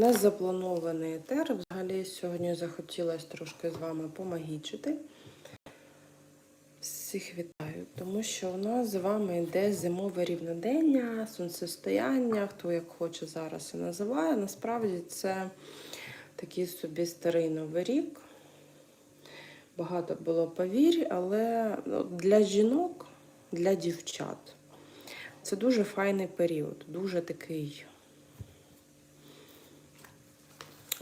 Не запланований етер. Взагалі сьогодні захотілося трошки з вами помагічити. Всіх вітаю, тому що у нас з вами йде зимове рівнодення, сонцестояння, хто як хоче зараз і називає. Насправді це такий собі старий новий рік. Багато було повірь, але ну, для жінок, для дівчат це дуже файний період, дуже такий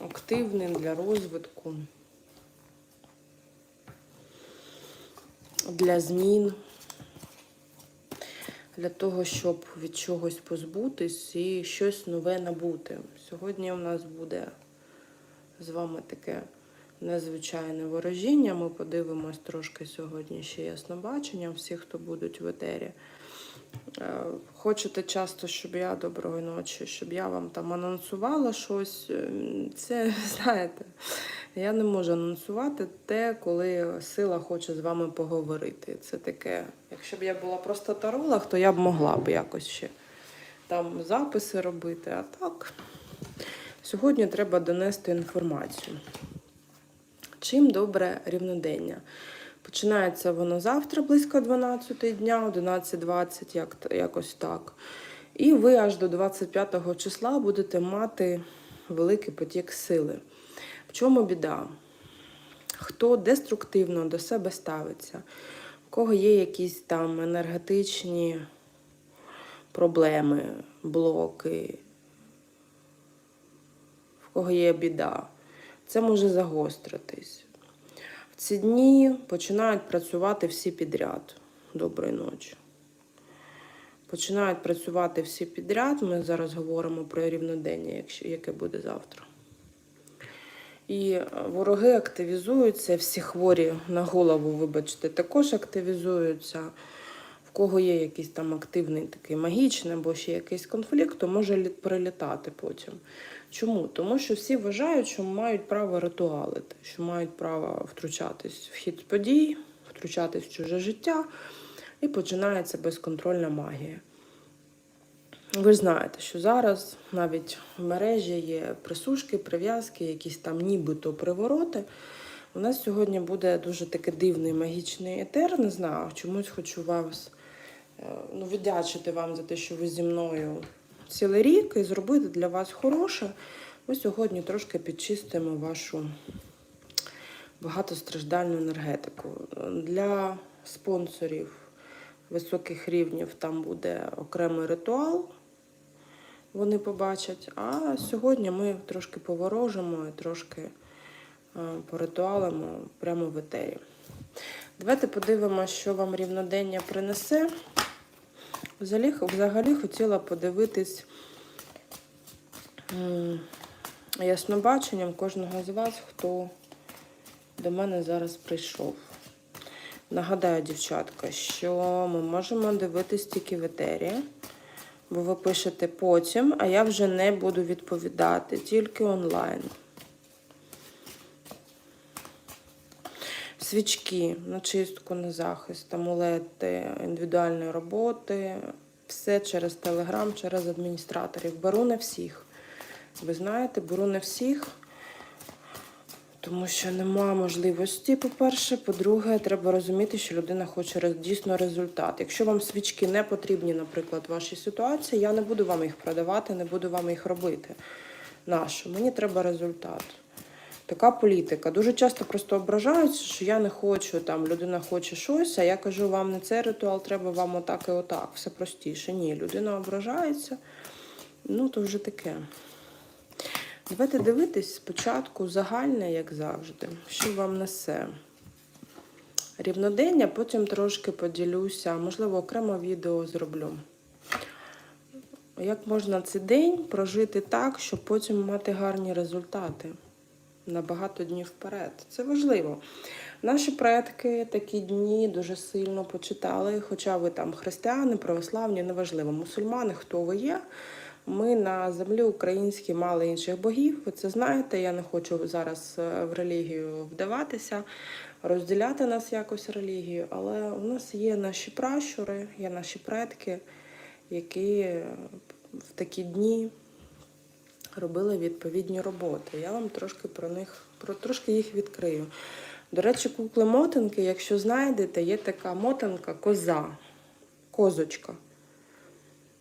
активний для розвитку, для змін, для того, щоб від чогось позбутись і щось нове набути. Сьогодні у нас буде з вами таке незвичайне ворожіння. Ми подивимось трошки сьогодні ще яснобачення, всі, хто будуть в етері. Е, Хочете часто, щоб я доброї ночі, щоб я вам там анонсувала щось. е, Це, знаєте, я не можу анонсувати те, коли сила хоче з вами поговорити. Це таке, якщо б я була просто таролог, то я б могла б якось ще там записи робити. А так, сьогодні треба донести інформацію. Чим добре рівнодення? Починається воно завтра близько 12 дня, 11.20, як, якось так. І ви аж до 25 числа будете мати великий потік сили. В чому біда? Хто деструктивно до себе ставиться, у кого є якісь там енергетичні проблеми, блоки, в кого є біда, це може загостритись. Ці дні починають працювати всі підряд. Доброї ночі. Починають працювати всі підряд. Ми зараз говоримо про рівнодення, яке буде завтра. І вороги активізуються, всі хворі на голову, вибачте, також активізуються. Кого є якийсь там активний такий магічний або ще якийсь конфлікт, то може прилітати потім. Чому? Тому що всі вважають, що мають право ритуалити, що мають право втручатись в хід подій, втручатись в чуже життя, і починається безконтрольна магія. Ви ж знаєте, що зараз навіть в мережі є присушки, прив'язки, якісь там нібито привороти. У нас сьогодні буде дуже такий дивний магічний етер. Не знаю, чомусь хочу вас ну, віддячити вам за те, що ви зі мною цілий рік і зробити для вас хороше. Ми сьогодні трошки підчистимо вашу багатостраждальну енергетику. Для спонсорів високих рівнів там буде окремий ритуал. Вони побачать. А сьогодні ми трошки поворожимо і трошки е, поритуалимо прямо в етері. Давайте подивимося, що вам рівнодення принесе. Взагалі, взагалі хотіла подивитись яснобаченням кожного з вас, хто до мене зараз прийшов. Нагадаю, дівчатка, що ми можемо дивитись тільки в етері, бо ви пишете потім, а я вже не буду відповідати, тільки онлайн. Свічки на чистку, на захист, амулети, індивідуальної роботи, все через телеграм, через адміністраторів. Беру не всіх. Ви знаєте, беру не всіх, тому що немає можливості, по-перше. По-друге, треба розуміти, що людина хоче дійсно результат. Якщо вам свічки не потрібні, наприклад, в вашій ситуації, я не буду вам їх продавати, не буду вам їх робити. Нащо? Мені треба результат. Така політика. Дуже часто просто ображаються, що я не хочу, там людина хоче щось, а я кажу, вам не цей ритуал, треба вам отак і отак. Все простіше. Ні, людина ображається. Ну, то вже таке. Давайте дивитись спочатку загальне, як завжди, що вам несе. Рівнодення, потім трошки поділюся, можливо, окремо відео зроблю. Як можна цей день прожити так, щоб потім мати гарні результати на багато днів вперед? Це важливо. Наші предки такі дні дуже сильно почитали, хоча ви там християни, православні, неважливо, мусульмани, хто ви є. Ми на землі українській мали інших богів. Ви це знаєте. Я не хочу зараз е, в релігію вдаватися, розділяти нас якось релігію, але у нас є наші пращури, є наші предки, які в такі дні робили відповідні роботи. Я вам трошки про них про трошки їх відкрию. До речі, кукли мотанки, якщо знайдете, є така мотанка коза, козочка.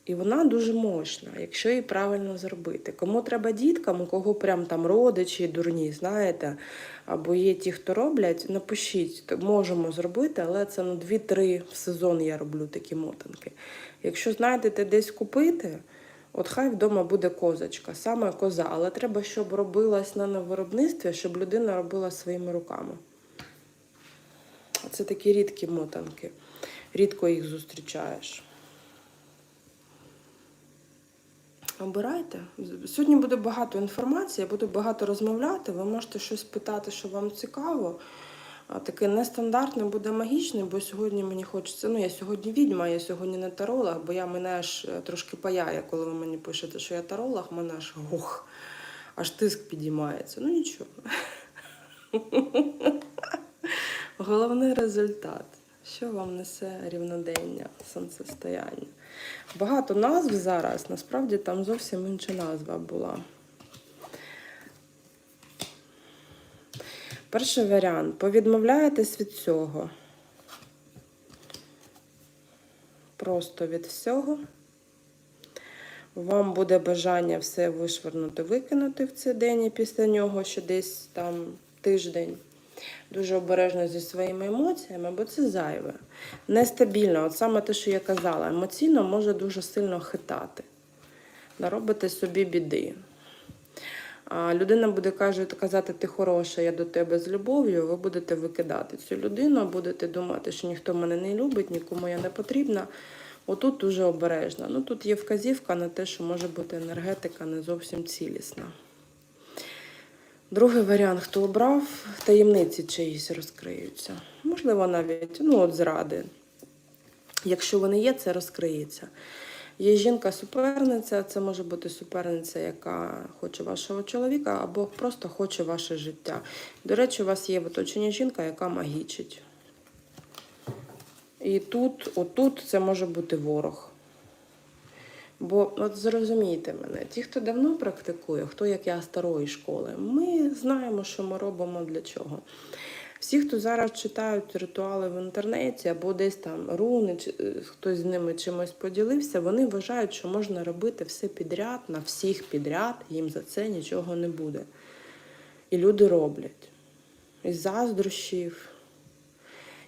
І вона дуже мощна, якщо її правильно зробити. Кому треба діткам, у кого прям там родичі дурні, знаєте, або є ті, хто роблять, напишіть, можемо зробити, але це ну 2-3 в сезон я роблю такі мотанки. Якщо знайдете десь купити, от хай вдома буде козочка, саме коза, але треба, щоб робилась на виробництві, щоб людина робила своїми руками. Це такі рідкі мотанки. Рідко їх зустрічаєш. Обирайте. Сьогодні буде багато інформації, я буду багато розмовляти. Ви можете щось питати, що вам цікаво. Таке нестандартне буде магічне, бо сьогодні мені хочеться. Ну, я сьогодні відьма, я сьогодні не таролог, бо я мене аж е, трошки паяє, коли ви мені пишете, що я таролог, мене аж гух, аж тиск підіймається. Ну нічого. Головний результат. Що вам несе рівнодення, сонцестояння? Багато назв зараз, насправді там зовсім інша назва була. Перший варіант. Повідмовляєтесь від цього. Просто від всього. Вам буде бажання все вишвернути, викинути в цей день і після нього ще десь там тиждень. Дуже обережно зі своїми емоціями, бо це зайве. Нестабільно, от саме те, що я казала, емоційно може дуже сильно хитати. Наробите собі біди. Людина буде казати, ти хороша, я до тебе з любов'ю, ви будете викидати цю людину, будете думати, що ніхто мене не любить, нікому я не потрібна. Отут дуже обережно. Ну тут є вказівка на те, що може бути енергетика не зовсім цілісна. Другий варіант, хто обрав, таємниці чиїсь розкриються. Можливо, навіть ну, от зради. Якщо вони є, це розкриється. Є жінка-суперниця, це може бути суперниця, яка хоче вашого чоловіка, або просто хоче ваше життя. До речі, у вас є в оточенні жінка, яка магічить. І тут, отут, це може бути ворог. Бо от зрозумійте мене, ті, хто давно практикує, хто як я старої школи, ми знаємо, що ми робимо для чого. Всі, хто зараз читають ритуали в інтернеті або десь там руни, чи е, хтось з ними чимось поділився, вони вважають, що можна робити все підряд, на всіх підряд, їм за це нічого не буде. І люди роблять. Із заздрощів,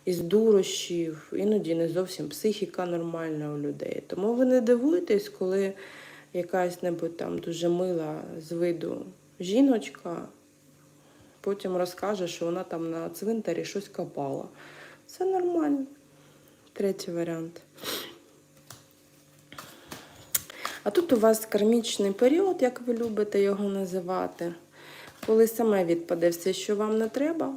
із дурощів, іноді не зовсім психіка нормальна у людей. Тому ви не дивуєтесь, коли якась небудь там дуже мила з виду жіночка потім розкаже, що вона там на цвинтарі щось копала. Це нормально. Третій варіант. А тут у вас кармічний період, як ви любите його називати, коли саме відпаде все, що вам не треба.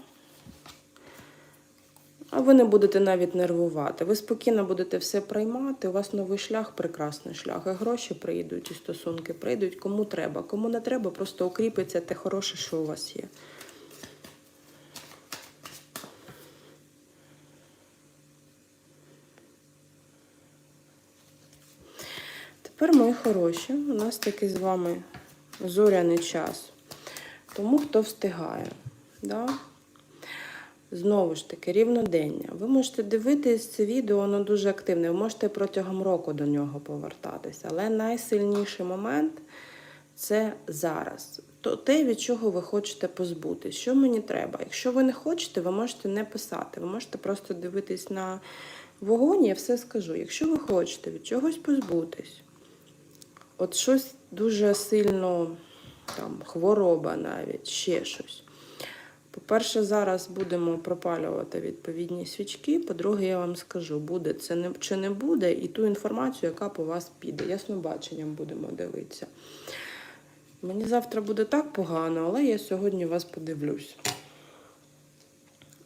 А ви не будете навіть нервувати. Ви спокійно будете все приймати. У вас новий шлях, прекрасний шлях. І гроші прийдуть, і стосунки прийдуть. Кому треба. Кому не треба, просто укріпиться те хороше, що у вас є. Тепер, мої хороші, у нас такий з вами зоряний час. Тому хто встигає. Да? Знову ж таки, рівнодення. Ви можете дивитись це відео, воно дуже активне. Ви можете протягом року до нього повертатися. Але найсильніший момент це зараз. То те, від чого ви хочете позбутись. Що мені треба? Якщо ви не хочете, ви можете не писати. Ви можете просто дивитись на вогонь, я все скажу. Якщо ви хочете від чогось позбутись, от щось дуже сильно, там, хвороба навіть, ще щось. По-перше, зараз будемо пропалювати відповідні свічки. По-друге, я вам скажу, буде це не, чи не буде, і ту інформацію, яка по вас піде. Яснобаченням будемо дивитися. Мені завтра буде так погано, але я сьогодні вас подивлюсь.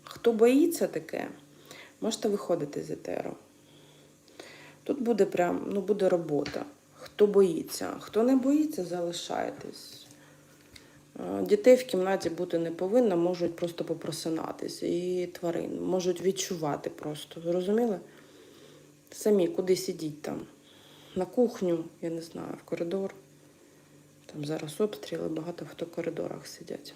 Хто боїться таке, можете виходити з етеру. Тут буде прям, ну, буде робота. Хто боїться, хто не боїться, залишайтесь. Е, Дітей в кімнаті бути не повинно, можуть просто попросинатись. І тварин можуть відчувати просто. Зрозуміли? Самі куди сидіть там? На кухню, я не знаю, в коридор. Там зараз обстріли, багато хто в автокоридорах сидять.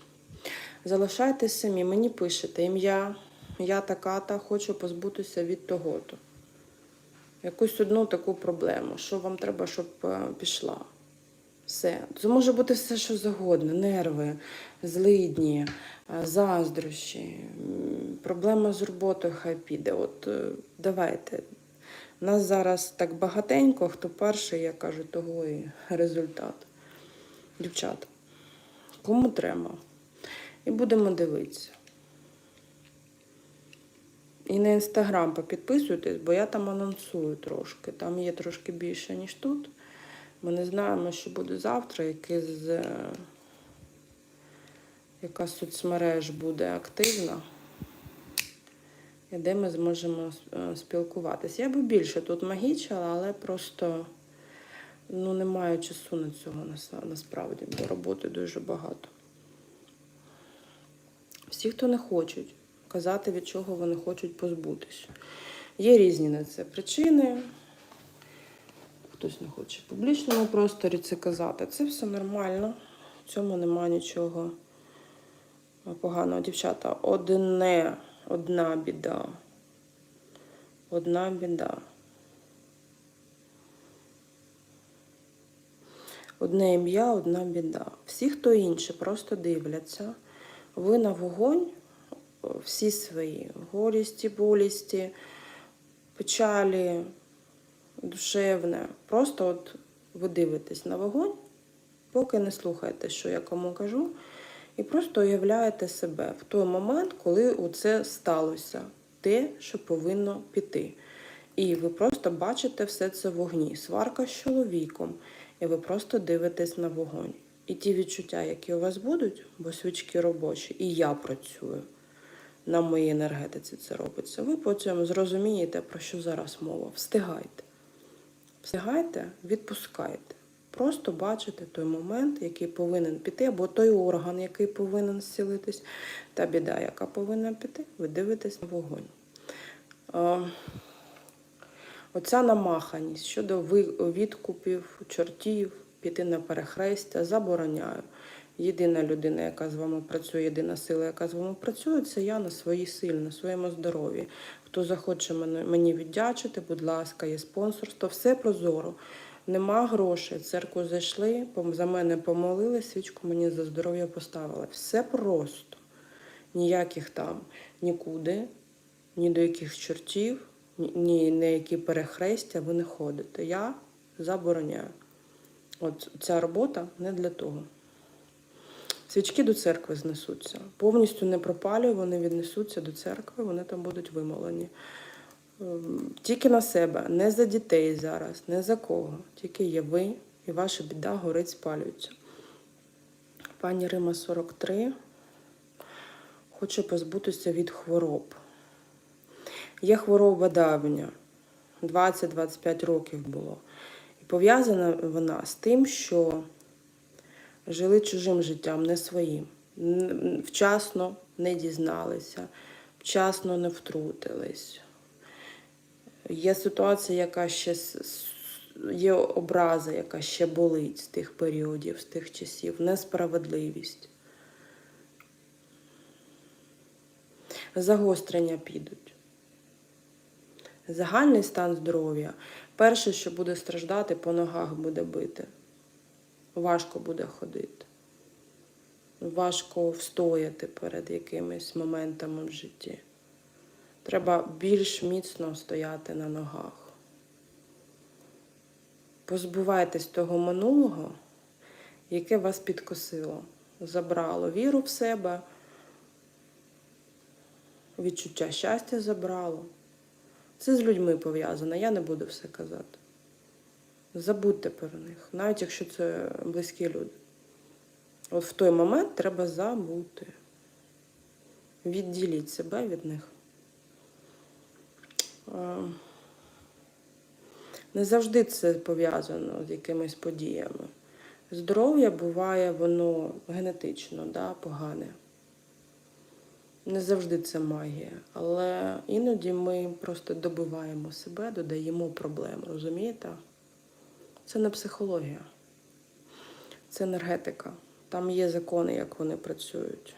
Залишайтесь самі, мені пишете ім'я, я така-та, хочу позбутися від того-то. Якусь одну таку проблему, що вам треба, щоб е, пішла. Все. Це може бути все, що завгодно. Нерви, злидні, е, заздрощі, проблема з роботою хай піде. От е, давайте. Нас зараз так багатенько, хто перший, я кажу, того і результат. Дівчата, кому треба? І будемо дивитися. І на інстаграм попідписуйтесь, бо я там анонсую трошки. Там є трошки більше, ніж тут. Ми не знаємо, що буде завтра, який з, е, яка соцмереж буде активна. І де ми зможемо е, спілкуватися. Я би більше тут магічила, але просто ну, не маю часу на цього насправді, бо роботи дуже багато. Всі, хто не хочуть казати, від чого вони хочуть позбутися. Є різні на це причини. Хтось не хоче в публічному просторі це казати. Це все нормально. В цьому немає нічого поганого. Дівчата, одне, одна біда. Одна біда. Одне ім'я, одна біда. Всі, хто інші, просто дивляться. Ви на вогонь всі свої горісті, болісті, печалі, душевне. Просто от ви дивитесь на вогонь, поки не слухаєте, що я кому кажу, і просто уявляєте себе в той момент, коли це сталося, те, що повинно піти. І ви просто бачите все це в вогні. Сварка з чоловіком, і ви просто дивитесь на вогонь. І ті відчуття, які у вас будуть, бо свічки робочі, і я працюю на моїй енергетиці це робиться. Ви потім зрозумієте, про що зараз мова. Встигайте. Встигайте, відпускайте. Просто бачите той момент, який повинен піти, або той орган, який повинен зцілитись, та біда, яка повинна піти, ви дивитесь на вогонь. Оця намаханість щодо відкупів, чортів, піти на перехрестя, забороняю. Єдина людина, яка з вами працює, єдина сила, яка з вами працює, це я на своїй силі, на своєму здоров'ї. Хто захоче мені віддячити, будь ласка, є спонсорство, все прозоро. Нема грошей. Церкву зайшли, за мене помолили, свічку мені за здоров'я поставили. Все просто. Ніяких там нікуди, ні до яких чортів, ні, на які перехрестя ви не ходите. Я забороняю. От ця робота не для того. Свічки до церкви знесуться. Повністю не пропалюю, вони віднесуться до церкви, вони там будуть вимолені. Ем, Тільки на себе, не за дітей зараз, не за кого. Тільки є ви і ваша біда горить, спалюється. Пані Рима 43 хоче позбутися від хвороб. Є хвороба давня, 20-25 років було. І пов'язана вона з тим, що жили чужим життям, не своїм. Вчасно не дізналися, вчасно не втрутились. Є ситуація, яка ще є образа, яка ще болить з тих періодів, з тих часів, несправедливість. Загострення підуть. Загальний стан здоров'я. Перше, що буде страждати, по ногах буде бити. Важко буде ходити. Важко встояти перед якимись моментами в житті. Треба більш міцно стояти на ногах. Позбувайтесь того минулого, яке вас підкосило, забрало віру в себе, відчуття щастя забрало. Це з людьми пов'язано, я не буду все казати. Забудьте про них, навіть якщо це близькі люди. От в той момент треба забути. Відділіть себе від них. Не завжди це пов'язано з якимись подіями. Здоров'я буває, воно генетично, да, погане. Не завжди це магія, але іноді ми просто добиваємо себе, додаємо проблем, розумієте? Це не психологія. Це енергетика. Там є закони, як вони працюють.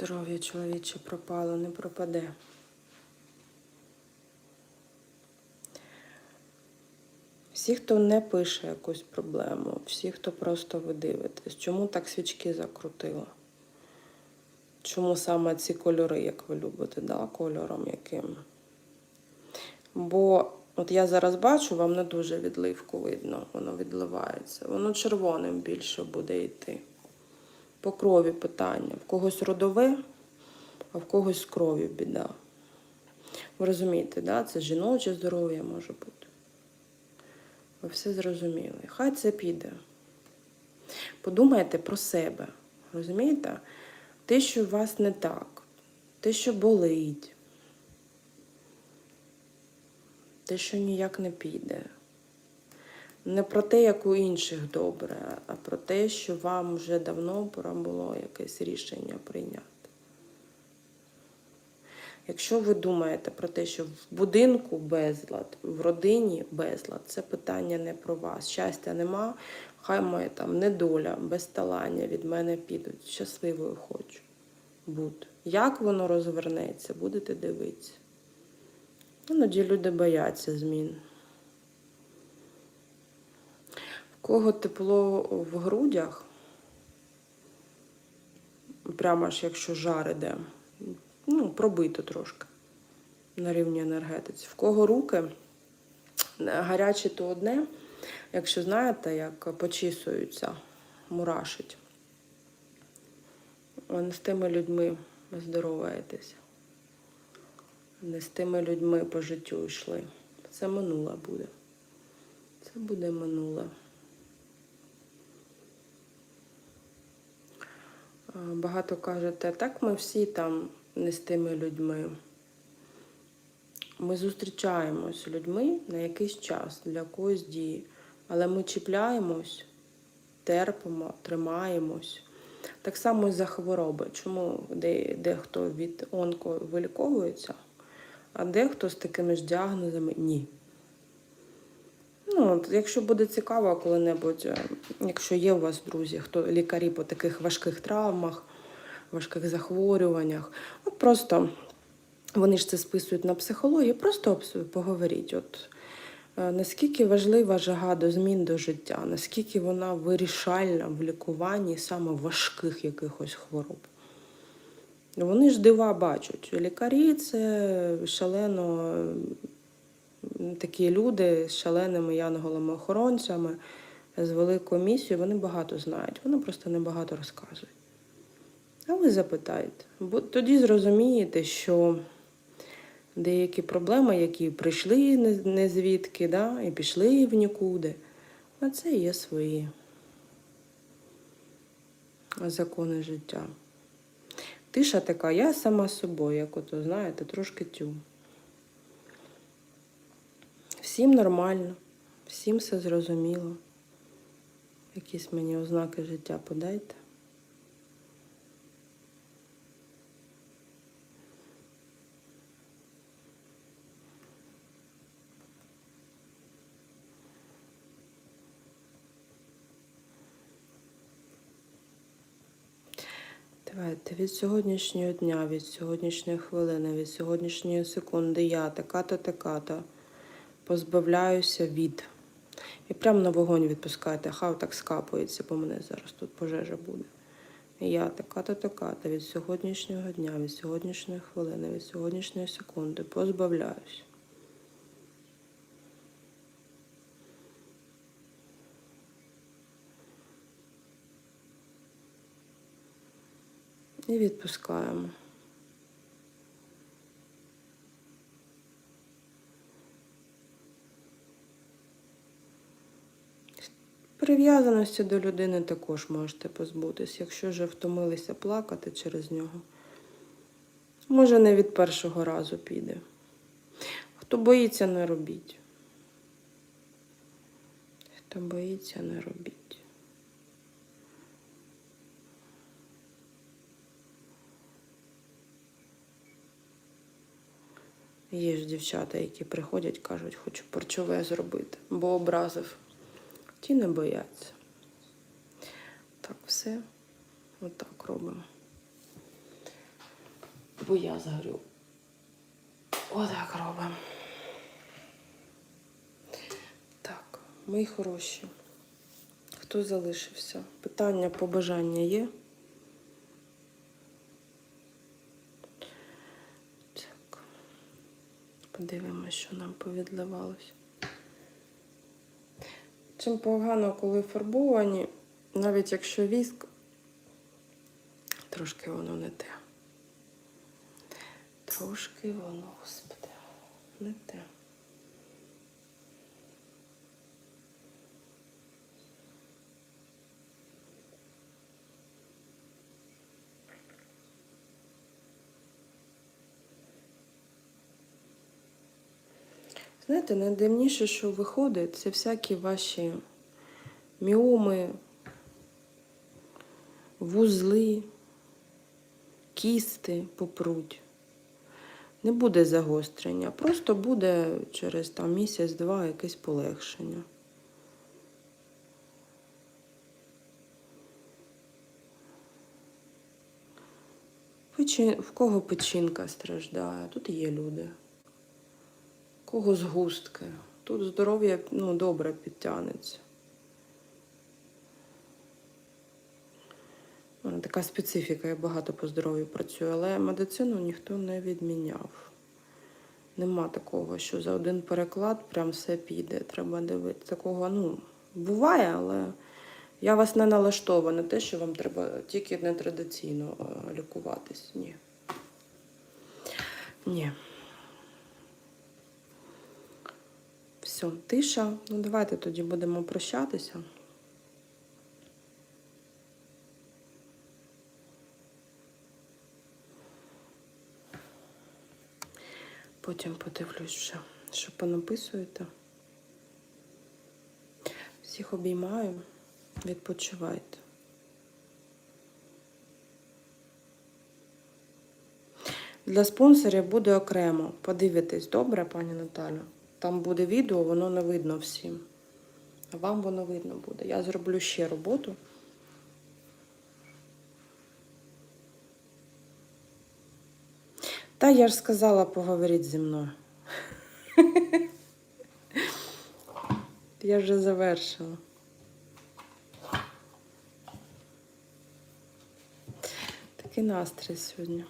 Здоров'я чоловіче пропало, не пропаде. Всі, хто не пише якусь проблему, всі, хто просто ви дивитесь, чому так свічки закрутило? Чому саме ці кольори, як ви любите, да, кольором яким? Бо от я зараз бачу, вам не дуже відливку видно, воно відливається. Воно червоним більше буде йти. По крові питання. В когось родове, а в когось з кров'ю біда. Ви розумієте, да? це жіноче здоров'я може бути. Ви все зрозуміли. Хай це піде. Подумайте про себе. Розумієте? Те, що у вас не так, те, що болить, те, що ніяк не піде. Не про те, як у інших добре, а про те, що вам вже давно пора було якесь рішення прийняти. Якщо ви думаєте про те, що в будинку безлад, в родині безлад, це питання не про вас. Щастя нема, хай моя там недоля, безталання від мене підуть. Щасливою хочу бути. Як воно розвернеться, будете дивитися. Іноді люди бояться змін. В кого тепло в грудях, прямо аж якщо жар іде, ну, пробито трошки на рівні енергетиці. В кого руки гарячі, то одне, якщо знаєте, як почісуються, мурашить. Не з тими людьми здороваєтеся. Не з тими людьми по життю йшли. Це минуле буде. Це буде минуле. Багато кажете, так ми всі там не з тими людьми. Ми зустрічаємось з людьми на якийсь час для якоїсь дії, але ми чіпляємось, терпимо, тримаємось. Так само і за хвороби. Чому де- дехто від онко виліковується, а дехто з такими ж діагнозами ні. Ну, якщо буде цікаво коли-небудь, е, якщо є у вас друзі, хто лікарі по таких важких травмах, важких захворюваннях, от просто вони ж це списують на психологію, просто поговоріть. От, е, наскільки важлива жага до змін до життя, наскільки вона вирішальна в лікуванні саме важких якихось хвороб. Вони ж дива бачать. Лікарі це шалено такі люди з шаленими янголами-охоронцями, з великою місією, вони багато знають, вони просто небагато розказують. А ви запитайте, бо тоді зрозумієте, що деякі проблеми, які прийшли не, звідки, да, і пішли в нікуди, а це є свої закони життя. Тиша така, я сама собою, як ото, знаєте, трошки тю. Всім нормально, всім все зрозуміло. Якісь мені ознаки життя подайте. Давайте від сьогоднішнього дня, від сьогоднішньої хвилини, від сьогоднішньої секунди я така-то, така-то позбавляюся від. І прямо на вогонь відпускайте, хай так скапується, бо мене зараз тут пожежа буде. І я така-то, така-то від сьогоднішнього дня, від сьогоднішньої хвилини, від сьогоднішньої секунди позбавляюсь. І відпускаємо. Прив'язаності до людини також можете позбутись, якщо вже втомилися плакати через нього. Може, не від першого разу піде. Хто боїться, не робіть. Хто боїться, не робіть. Є ж дівчата, які приходять, кажуть, хочу парчове зробити, бо образив. Ті не бояться. Так, все. Отак робимо. Бо я згорю. Отак робимо. Так, мої хороші. Хто залишився? Питання, побажання є? Так. Подивимось, що нам повідливалось. Чим погано, коли фарбовані, навіть якщо віск, трошки воно не те. Трошки воно, господи, не те. Знаєте, найдивніше, що виходить, це всякі ваші міоми, вузли, кісти попруть. Не буде загострення, просто буде через там місяць-два якесь полегшення. В кого печінка страждає, тут є люди. Кого згустки. Тут здоров'я ну, добре підтягнеться. Така специфіка, я багато по здоров'ю працюю, але медицину ніхто не відміняв. Нема такого, що за один переклад прям все піде. Треба дивитися. Такого, ну, буває, але я вас не налаштовую на те, що вам треба тільки нетрадиційно е, лікуватись. Ні. Ні. Все, тиша. Ну, давайте тоді будемо прощатися. Потім подивлюсь вже, що понаписуєте. Всіх обіймаю, відпочивайте. Для спонсорів буде окремо. Подивитесь, добре, пані Наталю? Там буде відео, воно не видно всім. А вам воно видно буде. Я зроблю ще роботу. Та я ж сказала, поговоріть зі мною. Я вже завершила. Такий настрій сьогодні.